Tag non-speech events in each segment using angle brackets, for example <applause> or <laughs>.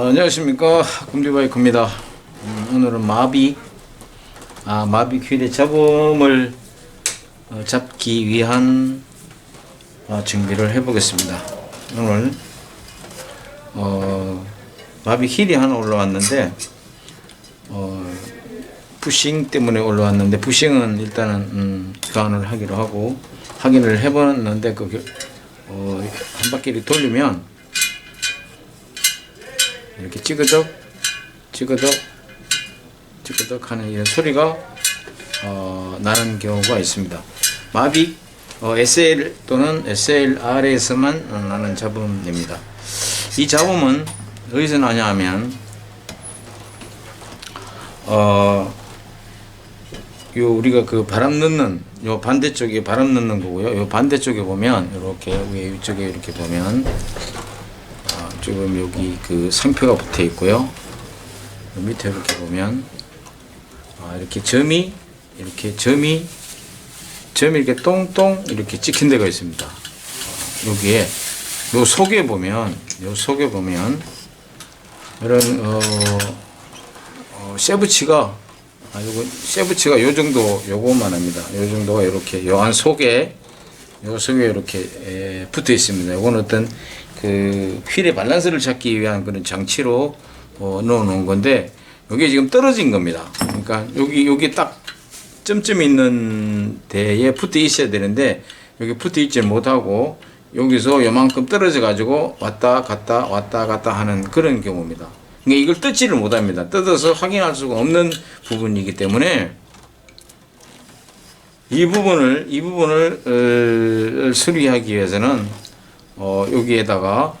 어, 안녕하십니까. 금디바이크입니다. 음, 오늘은 마비. 아 마비 퀴의 잡음을 어, 잡기 위한 어, 준비를 해 보겠습니다. 오늘 어, 마비 힐이 하나 올라왔는데 어, 부싱 때문에 올라왔는데 부싱은 일단은 음, 교환을 하기로 하고 확인을 해봤는데 그 겨- 어, 한 바퀴를 돌리면 이렇게 찌그덕 찌그덕 찌그덕 하는 이런 소리가 어, 나는 경우가 있습니다. 마빅 어, SL 또는 SLR에서만 어, 나는 잡음입니다. 이 잡음은 어디서 나냐 하면 어, 요 우리가 그 바람 넣는 요 반대쪽에 바람 넣는 거고요. 요 반대쪽에 보면 이렇게 위에 이쪽에 이렇게 보면 아, 지금 여기 그 상표가 붙어 있고요. 요 밑에 이렇게 보면 아, 이렇게 점이 이렇게 점이 점이 이렇게 똥똥 이렇게 찍힌 데가 있습니다. 어, 여기에 요 속에 보면 요 속에 보면 이런 어, 어 세부치가 아 요거 세부치가 요 정도 요거만 합니다. 요 정도가 이렇게 요 안 속에 요 속에 이렇게 에, 붙어 있습니다. 요거는 어떤 그 휠의 밸런스를 찾기 위한 그런 장치로 어, 넣어 놓은 건데 여기 지금 떨어진 겁니다. 그러니까 여기 여기 딱 점점 있는 데에 붙어 있어야 되는데 여기 붙어 있지 못하고 여기서 요만큼 떨어져 가지고 왔다 갔다 왔다 갔다 하는 그런 경우입니다. 그러니까 이걸 뜯지를 못합니다. 뜯어서 확인할 수가 없는 부분이기 때문에 이 부분을 이 부분을 어, 수리하기 위해서는 어, 여기에다가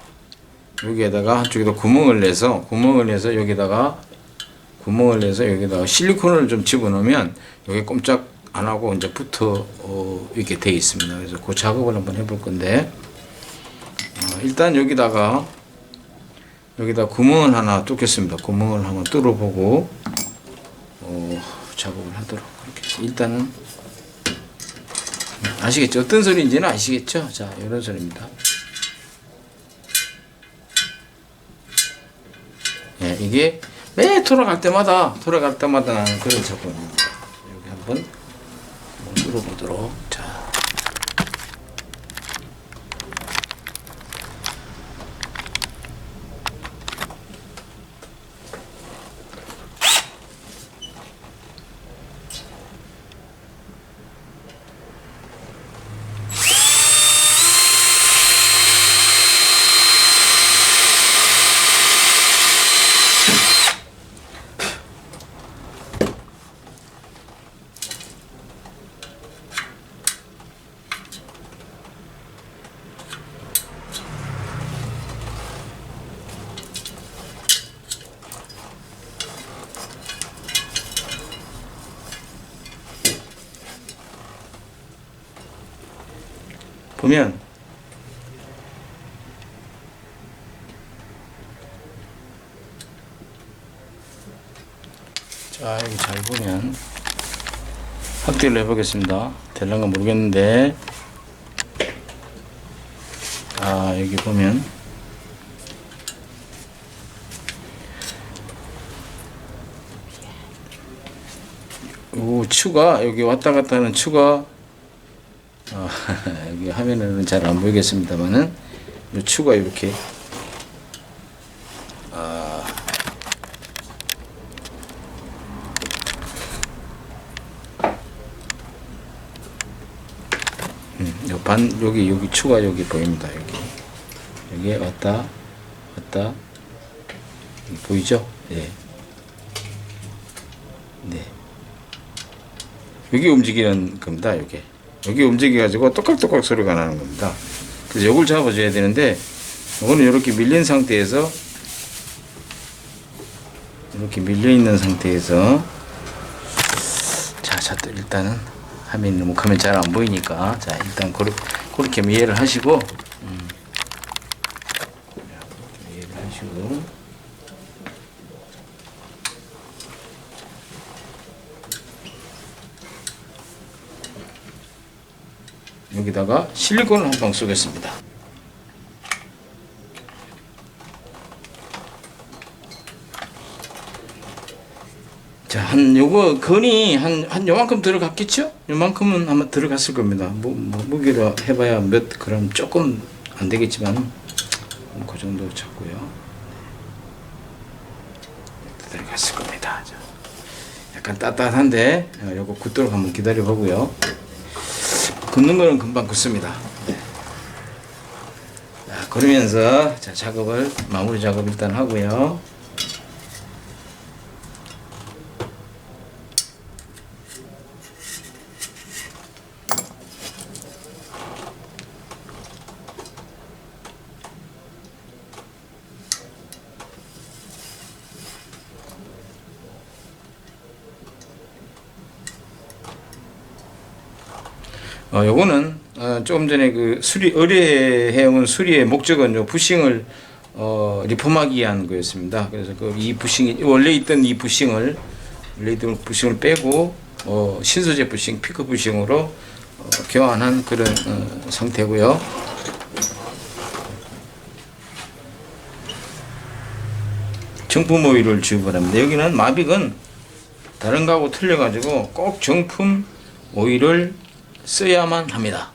여기에다가 한쪽에다 구멍을 내서 구멍을 내서 여기다가 구멍을 내서 여기다가 실리콘을 좀 집어넣으면 여기 꼼짝 안 하고 이제 붙어 어, 이렇게 돼 있습니다. 그래서 그 작업을 한번 해볼 건데 어, 일단 여기다가 여기다 구멍을 하나 뚫겠습니다. 구멍을 한번 뚫어보고 어, 작업을 하도록 해서 일단은 아시겠죠? 어떤 소리인지는 아시겠죠? 자, 이런 소리입니다. 예, 이게 매 돌아갈 때마다 돌아갈 때마다 나는 그런 작업입니다. 여기 한번 뚫어보도록. 자, 보면 자 여기 잘 보면 확대를 해보겠습니다. 될란가 모르겠는데. 아 여기 보면 요 추가? 여기 왔다 갔다 하는 추가 어, <laughs> 여기 화면에는 잘 안 보이겠습니다만은 이 추가 이렇게 아, 음, 요 반 여기 여기 추가 여기 보입니다 여기 여기에 왔다 왔다 여기 보이죠? 예. 네. 여기 움직이는 겁니다. 여기 여기 움직여가지고 똑깍똑깍 소리가 나는 겁니다. 그래서 요걸 잡아줘야 되는데 요거는 이렇게 밀린 상태에서 이렇게 밀려 있는 상태에서 자, 자, 또 일단은 화면이 너무 크면 잘 안 보이니까 자, 일단 그렇게, 그렇게 이해를 하시고 음. 여기다가 실리콘을 한 방 쏘겠습니다. 자, 한 요거 건이 한 한 요만큼 들어갔겠죠? 요만큼은 아마 들어갔을 겁니다. 뭐, 뭐 무게로 해봐야 몇 그램 조금 안 되겠지만 뭐, 그 정도 잡고요. 네. 들어갔을 겁니다. 약간 따뜻한데 어, 요거 굳도록 한번 기다려 보고요. 굳는 거는 금방 굳습니다. 네. 자, 그러면서 자, 작업을 마무리 작업 일단 하고요. 어, 요거는 어, 조금 전에 그 수리 의뢰해온 수리의 목적은 요 부싱을 어, 리폼하기 위한 거였습니다. 그래서 그 이 부싱이 원래 있던 이 부싱을 원래 있던 부싱을 빼고 어, 신소재 부싱, 피크 부싱으로 어, 교환한 그런 어, 상태고요. 정품 오일을 주입을 합니다. 여기는 마빅은 다른 거하고 틀려가지고 꼭 정품 오일을 써야만 합니다.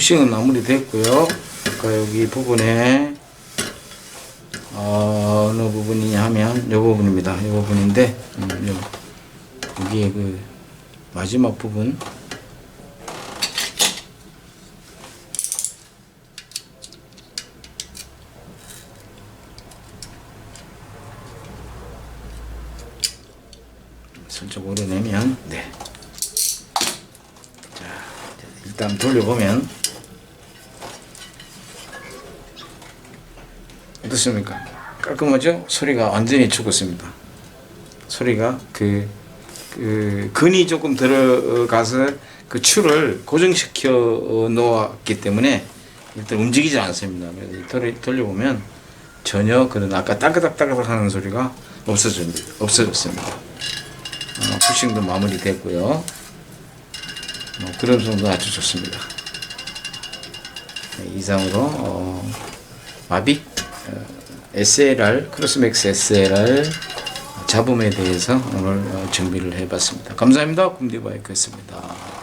자, 부싱은 마무리됐고요. 아까 여기 부분에 어, 어느 부분이냐 하면 이 부분입니다. 이 부분인데 음, 요, 여기에 그 마지막 부분 슬쩍 오려내면 네. 자, 일단 돌려보면 어떻습니까? 깔끔하죠? 소리가 완전히 죽었습니다. 소리가 그, 그 근이 조금 들어가서 그 추를 고정시켜 놓았기 때문에 일단 움직이지 않습니다. 그래서 돌려, 돌려보면 전혀 그런 아까 따그닥따그닥 하는 소리가 없어졌습니다. 없어졌습니다. 어, 푸싱도 마무리됐고요. 뭐 그런 정도 아주 좋습니다. 네, 이상으로 어, 어, SLR 크로스맥스 SLR 잡음에 대해서 오늘 어, 정비를 해봤습니다. 감사합니다. kum디바이크였습니다.